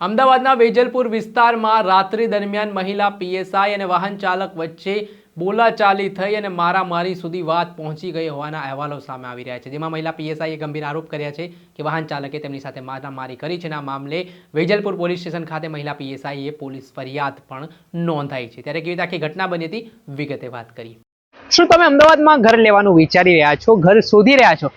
અમદાવાદના વેજલપુર વિસ્તારમાં રાત્રિ દરમિયાન મહિલા પીએસઆઈ અને વાહન ચાલક વચ્ચે બોલાચાલી થઈ અને મારામારી સુધી વાત પહોંચી ગઈ હોવાના અહેવાલો સામે આવી રહ્યા છે, જેમાં મહિલા પીએસઆઈએ ગંભીર આરોપ કર્યા છે કે વાહન ચાલકે તેમની સાથે મારામારી કરી છે આ મામલે વેજલપુર પોલીસ સ્ટેશન ખાતે મહિલા પીએસઆઈએ પોલીસ ફરિયાદ પણ નોંધાઈ છે. ત્યારે કેવી રીતે આખી ઘટના બની હતી, વિગતે વાત કરી શું તમે અમદાવાદમાં ઘર લેવાનું વિચારી રહ્યા છો, ઘર શોધી રહ્યા છો?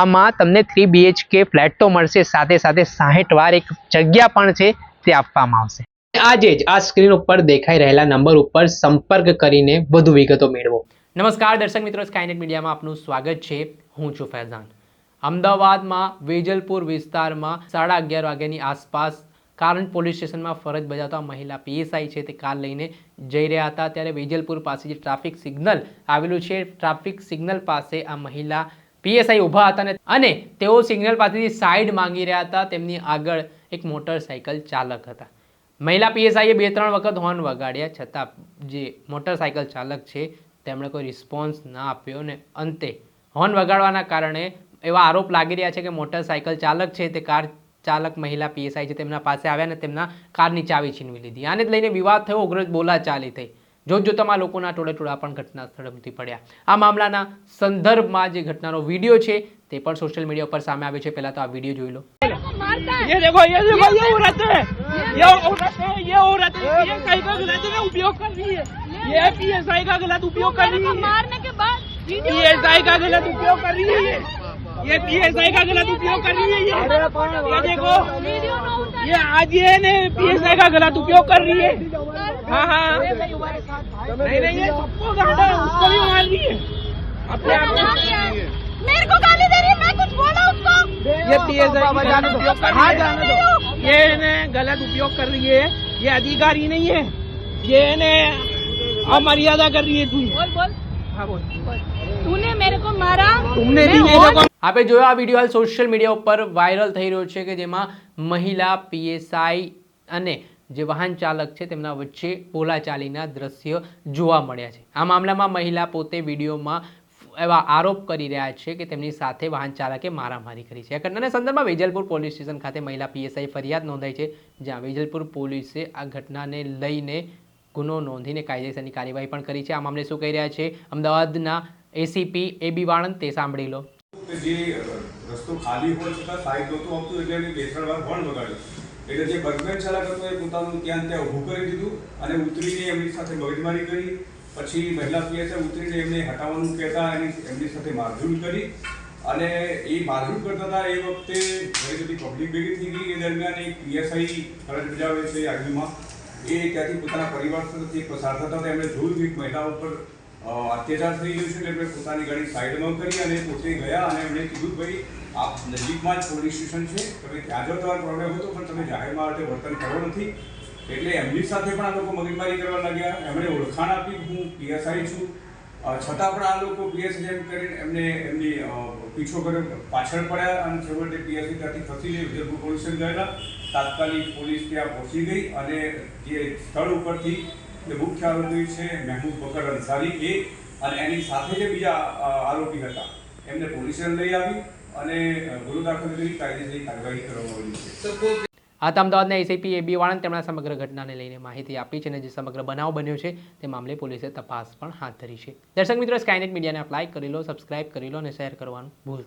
આમાં તમને થ્રી બીએચકે ફ્લેટ તો મળશે સાથે સાથે સાહીઠ વાર એક જગ્યા પણ છે તે આપવામાં આવશે. આજે જ આ સ્ક્રીન ઉપર દેખાઈ રહેલા નંબર ઉપર સંપર્ક કરીને વધુ વિગતો મેળવો. નમસ્કાર દર્શક મિત્રો સ્કાયનેટ મીડિયામાં આપનું સ્વાગત છે. હું છું ફૈઝાન. અમદાવાદમાં વેજલપુર વિસ્તારમાં સાડા અગિયાર વાગ્યાની આસપાસ કારણ પોલીસ સ્ટેશનમાં ફરજ બજાવતા મહિલા પીએસઆઈ છે તે કાર લઈને જઈ રહ્યા હતા. ત્યારે વેજલપુર પાસે જે ટ્રાફિક સિગ્નલ આવેલું છે ટ્રાફિક સિગ્નલ પાસે આ મહિલા પીએસઆઈ ઊભા હતા અને- તેઓ સિગ્નલ પાસેથી સાઈડ માંગી રહ્યા હતા. તેમની આગળ એક મોટરસાયકલ ચાલક હતા. મહિલા પીએસઆઈએ બે ત્રણ વખત હોર્ન વગાડ્યા. છતાં જે મોટરસાયકલ ચાલક છે, તેમણે કોઈ રિસ્પોન્સ ના આપ્યો અને અંતે હોર્ન વગાડવાના કારણે એવા આરોપ લાગી રહ્યા છે કે મોટરસાયકલ ચાલક છે તે કાર ચાલક મહિલા પીએસઆઈ છે તેમના પાસે આવ્યા અને તેમના કારની ચાવી છીનવી લીધી. આને લઈને વિવાદ થયો. ઉગ્ર બોલાચાલી થઈ. જોત જોતામાં લોકોના ટોળે ટોળા પણ ઘટના સ્થળે ઉમટી પડ્યા આ મામલાના સંદર્ભમાં જે ઘટનાનો વિડીયો છે તે પણ સોશિયલ મીડિયા ઉપર સામે આવ્યો છે પહેલા તો આ વિડીયો જોઈ લો ये देखो ये देखो ये औरत है ये औरत है ये औरत पीएसआई का गलत में उपयोग कर रही है ये पीएसआई का गलत उपयोग कर रही है मारने के बाद वीडियो पीएसआई का गलत उपयोग कर रही है ये ये पीएसआई का गलत उपयोग कर रही है ये ये देखो वीडियो न उतार ये आज ये ने पीएसआई का गलत उपयोग कर रही है हाँ हाँ नहीं नहीं ये सबको गाड़ा है, उसको भी मार रही है अपने आप को मेरे को गाली दे रही है मैं कुछ बोला उसको ये पीएसआई का गलत उपयोग कर रही है ये ने गलत उपयोग कर रही है ये अधिकारी नहीं है ये ने अमर्यादा कर रही है तू बोल बोल हाँ बोल तूने मेरे को मारा तुमने भी मैं मेरे और- को આપણે જોયો આ વિડીયો હાલ સોશિયલ મીડિયા ઉપર વાયરલ થઈ રહ્યો છે કે જેમાં મહિલા પીએસઆઈ અને જે વાહન ચાલક છે, તેમના વચ્ચે બોલાચાલીના દ્રશ્ય જોવા મળ્યા છે. આ મામલામાં મહિલા પોતે વિડીયોમાં એવા આરોપ કરી રહ્યા છે કે તેમની સાથે વાહન ચાલકે મારામારી કરી છે. આ ઘટનાના સંદર્ભમાં વેજલપુર પોલીસ સ્ટેશન ખાતે મહિલા પીએસઆઈ ફરિયાદ નોંધાઈ છે, જ્યાં વેજલપુર પોલીસે આ ઘટનાને લઈને ગુનો નોંધીને કાયદેસરની કાર્યવાહી પણ કરી છે. આ મામલે શું કહી રહ્યા છે? અમદાવાદના એસીપી એ બી વાણંદ તે સાંભળી લો. જે રસ્તો ખાલી હોય છતાં સાઈડ નહોતું આવતું એટલે એમને બે વાર હોર્ન વગાડ્યું. એટલે જે બર્ગમેન ચાલક હતો એ પોતાનું ત્યાં ત્યાં ઊભું કરી દીધું અને ઉતરીને એમની સાથે મગજમારી કરી. પછી મહિલા પીએસએ ઉતરીને એમને હટાવવાનું કહેતા એની એમની સાથે મારઝૂડ કરી. અને એ મારઝૂડ કરતા હતા એ વખતે ઘણી બધી પબ્લિક ભેગી થઈ ગઈ. એ દરમિયાન એક પીએસઆઈ ફરજ બજાવે છે આગળમાં એ ત્યાંથી પોતાના પરિવાર સાથે પસાર થતા હતા. એમણે જોયું કે મહિલા ઉપર અત્યાચાર થઈ ગયો છે. એટલે એમણે પોતાની ગાડી સાઈડમાં કરી અને પોતે ગયા અને એમણે કીધું ભાઈ આપ નજીકમાં જ પોલીસ સ્ટેશન છે. તમે ત્યાં જાઓ તમારો પ્રોબ્લેમ હતો, પણ તમે જાહેરમાં આ વર્તન કરો નથી. એટલે એમની સાથે પણ આ લોકો મગજમારી કરવા લાગ્યા. એમણે ઓળખાણ આપી, હું પીએસઆઈ છું. છતાં પણ આ લોકો પીએસઆઈ જેમ કરીને એમને એમની પીછો કર્યો. પાછળ પડ્યા અને છેવટે પીએસઆઈ ત્યાંથી ખસી લઈ વિજયપુર પોલીસ ગયેલા. તાત્કાલિક પોલીસ ત્યાં પહોંચી ગઈ અને જે સ્થળ ઉપરથી જે મુખ્ય આરોપી છે, મહેમૂદ બકર અંસારી એ અને એની સાથે જે બીજા આરોપી હતા, એમને પોલીસ લઈ આવી. અને ગુરુ દાખલ કરી કાયદેસરની કાર્યવાહી કરવામાં આવી છે. આ તો અમદાવાદના એસીપી એબી વાળંદ તેમણે સમગ્ર ઘટનાને લઈને માહિતી આપી છે અને જે સમગ્ર બનાવ બન્યો છે તે મામલે પોલીસે તપાસ પણ હાથ ધરી છે. દર્શક મિત્રો સ્કાયનેટ મીડિયાને આપ લાઈક કરી લો સબસ્ક્રાઇબ કરી લો અને શેર કરવાનું ભૂલતા